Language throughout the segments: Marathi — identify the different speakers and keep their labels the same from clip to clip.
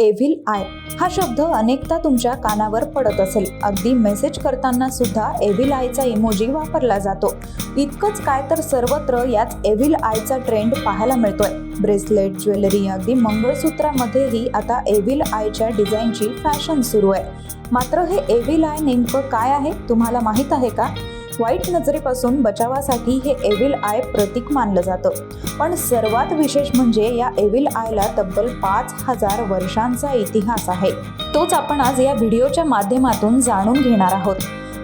Speaker 1: एव्हिल आय हा शब्द अनेकदा तुमच्या कानावर पडत असेल. अगदी मेसेज करताना सुद्धा एव्हिल आयचा इमोजी वापरला जातो. इतकंच काय तर सर्वत्र याच एव्हिल आयचा ट्रेंड पाहायला मिळतोय. ब्रेसलेट ज्वेलरी अगदी मंगळसूत्रामध्येही आता एव्हिल आयच्या डिझाईनची फॅशन सुरू आहे. मात्र हे एव्हिल आय नेमकं काय आहे? तुम्हाला माहीत आहे का? वाईट नजरेपासून बचावासाठी हे एव्हिल आय प्रतीक मानलं जातं. पण सर्वात विशेष म्हणजे या एव्हिल आयला तब्बल पाच हजार वर्षांचा इतिहास आहे. तोच आपण आज या व्हिडिओच्या माध्यमातून जाणून घेणार आहोत.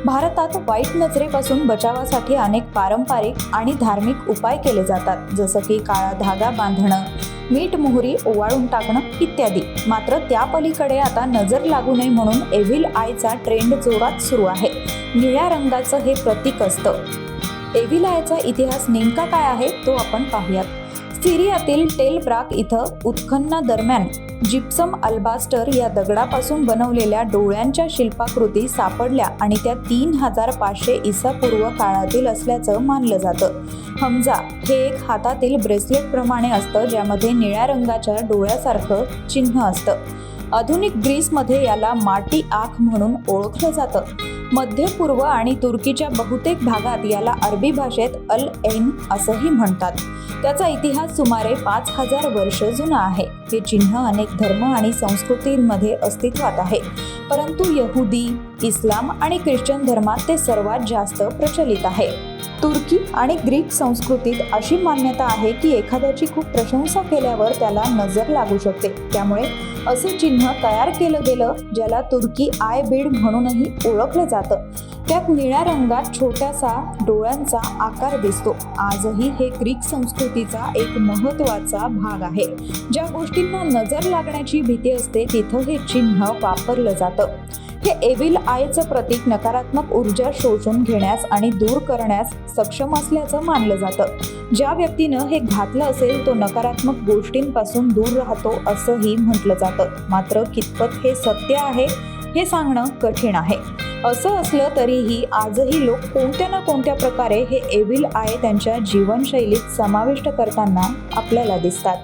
Speaker 1: भारतात वाईट नजरेपासून बचावासाठी अनेक पारंपरिक आणि धार्मिक उपाय केले जातात. जसं की काळा धागा बांधणं मीठ मोहरी ओवाळून टाकणं इत्यादी. मात्र त्या पलीकडे आता नजर लागू नये म्हणून एव्हिल आयचा ट्रेंड जोरात सुरू आहे. निळ्या रंगाचं हे प्रतीक असतं. एव्हिलायचा इतिहास नेमका काय आहे तो आपण पाहूयात. सिरियातील टेलब्राक इथं उत्खननादरम्यान जिप्सम अल्बास्टर या दगडापासून बनवलेल्या डोळ्यांच्या शिल्पाकृती सापडल्या आणि त्या तीन हजार पाचशे इसापूर्व काळातील असल्याचं मानलं जातं. हमजा हे एक हातातील ब्रेसलेटप्रमाणे असतं ज्यामध्ये निळ्या रंगाच्या डोळ्यासारखं चिन्ह असतं. आधुनिक ग्रीसमध्ये याला माटी आख म्हणून ओळखलं जातं. मध्य पूर्व आणि तुर्कीच्या बहुतेक भागात याला अरबी भाषेत अल ऐन असंही म्हणतात. त्याचा इतिहास सुमारे पाच हजार वर्ष जुना आहे. हे चिन्ह अनेक धर्म आणि संस्कृतींमध्ये अस्तित्वात आहे. परंतु यहुदी इस्लाम आणि ख्रिश्चन धर्मात ते सर्वात जास्त प्रचलित आहे. तुर्की आणि ग्रीक संस्कृतीत अशी मान्यता आहे की एखाद्याची खूप प्रशंसा केल्यावर त्याला नजर लागू शकते. त्यामुळे असे चिन्ह तयार केलं गेलं ज्याला तुर्की आय बीड म्हणूनही ओळखलं जातं. त्यात निळ्या रंगात छोट्यासा डोळ्यांचा आकार दिसतो. आजही हे ग्रीक संस्कृतीचा एक महत्त्वाचा भाग आहे. ज्या गोष्टींना नजर लागण्याची भीती असते तिथं हे चिन्ह वापरलं जातं. हे एविल आयचं प्रतीक नकारात्मक ऊर्जा शोषून घेण्यास आणि दूर करण्यास सक्षम असल्याचं मानलं जातं. ज्या व्यक्तीनं हे घातलं असेल तो नकारात्मक गोष्टींपासून दूर राहतो असंही म्हटलं जातं. मात्र कितपत हे सत्य आहे हे सांगणं कठीण आहे. असं असलं तरीही आजही लोक कोणत्या ना कोणत्या प्रकारे हे एव्हिल आय त्यांच्या जीवनशैलीत समाविष्ट करताना आपल्याला दिसतात.